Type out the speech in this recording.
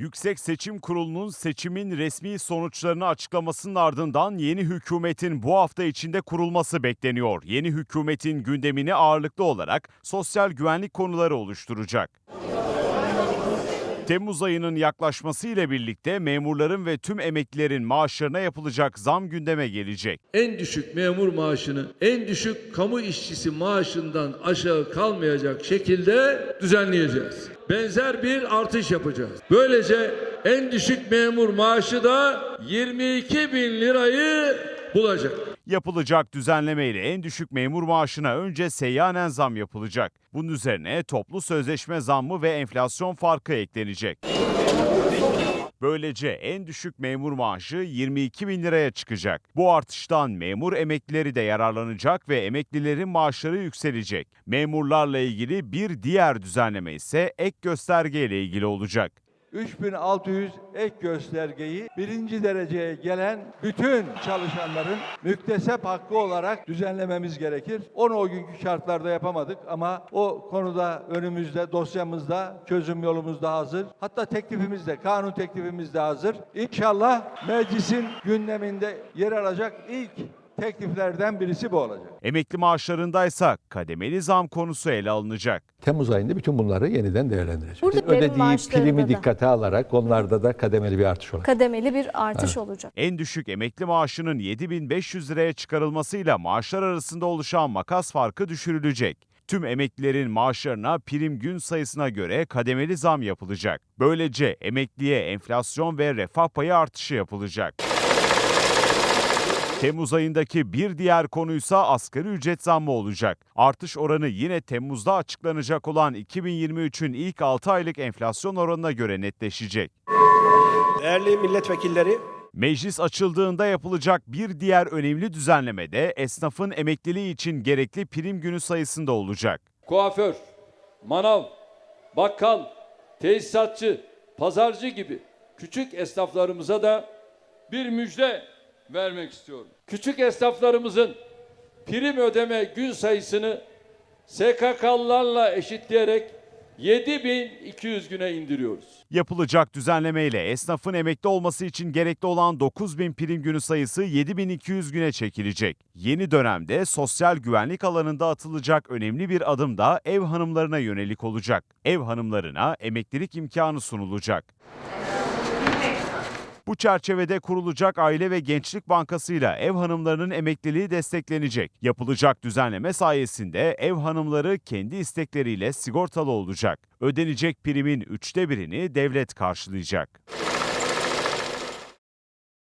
Yüksek Seçim Kurulu'nun seçimin resmi sonuçlarını açıklamasının ardından yeni hükümetin bu hafta içinde kurulması bekleniyor. Yeni hükümetin gündemini ağırlıklı olarak sosyal güvenlik konuları oluşturacak. Temmuz ayının yaklaşması ile birlikte memurların ve tüm emeklilerin maaşlarına yapılacak zam gündeme gelecek. en düşük memur maaşını en düşük kamu işçisi maaşından aşağı kalmayacak şekilde düzenleyeceğiz. Benzer bir artış yapacağız. Böylece en düşük memur maaşı da 22 bin lirayı bulacak. Yapılacak düzenlemeyle en düşük memur maaşına önce seyyanen zam yapılacak. Bunun üzerine toplu sözleşme zammı ve enflasyon farkı eklenecek. Böylece en düşük memur maaşı 22 bin liraya çıkacak. Bu artıştan memur emeklileri de yararlanacak ve emeklilerin maaşları yükselecek. Memurlarla ilgili bir diğer düzenleme ise ek gösterge ile ilgili olacak. 3600 ek göstergeyi birinci dereceye gelen bütün çalışanların müktesep hakkı olarak düzenlememiz gerekir. Onu o günkü şartlarda yapamadık ama o konuda önümüzde, dosyamızda, çözüm yolumuz da hazır. Hatta teklifimiz de, kanun teklifimiz de hazır. İnşallah meclisin gündeminde yer alacak ilk tekliflerden birisi bu olacak. Emekli maaşlarındaysa kademeli zam konusu ele alınacak. Temmuz ayında bütün bunları yeniden değerlendireceğiz. Buradakilerin Ödediği primi da. dikkate alarak onlarda da kademeli bir artış olacak. kademeli bir artış olacak. En düşük emekli maaşının 7500 liraya çıkarılmasıyla maaşlar arasında oluşan makas farkı düşürülecek. Tüm emeklilerin maaşlarına prim gün sayısına göre kademeli zam yapılacak. Böylece emekliye enflasyon ve refah payı artışı yapılacak. Temmuz ayındaki bir diğer konuysa asgari ücret zammı olacak. Artış oranı yine Temmuz'da açıklanacak olan 2023'ün ilk 6 aylık enflasyon oranına göre netleşecek. Değerli milletvekilleri, Meclis açıldığında yapılacak bir diğer önemli düzenleme de esnafın emekliliği için gerekli prim günü sayısında olacak. Kuaför, manav, bakkal, tesisatçı, pazarcı gibi küçük esnaflarımıza da bir müjde vermek istiyorum. Küçük esnaflarımızın prim ödeme gün sayısını SKK'lılarla eşitleyerek 7200 güne indiriyoruz. Yapılacak düzenlemeyle esnafın emekli olması için gerekli olan 9000 prim günü sayısı 7200 güne çekilecek. Yeni dönemde sosyal güvenlik alanında atılacak önemli bir adım da ev hanımlarına yönelik olacak. Ev hanımlarına emeklilik imkanı sunulacak. Bu çerçevede kurulacak Aile ve Gençlik Bankası ile ev hanımlarının emekliliği desteklenecek. Yapılacak düzenleme sayesinde ev hanımları kendi istekleriyle sigortalı olacak. Ödenecek primin üçte birini devlet karşılayacak.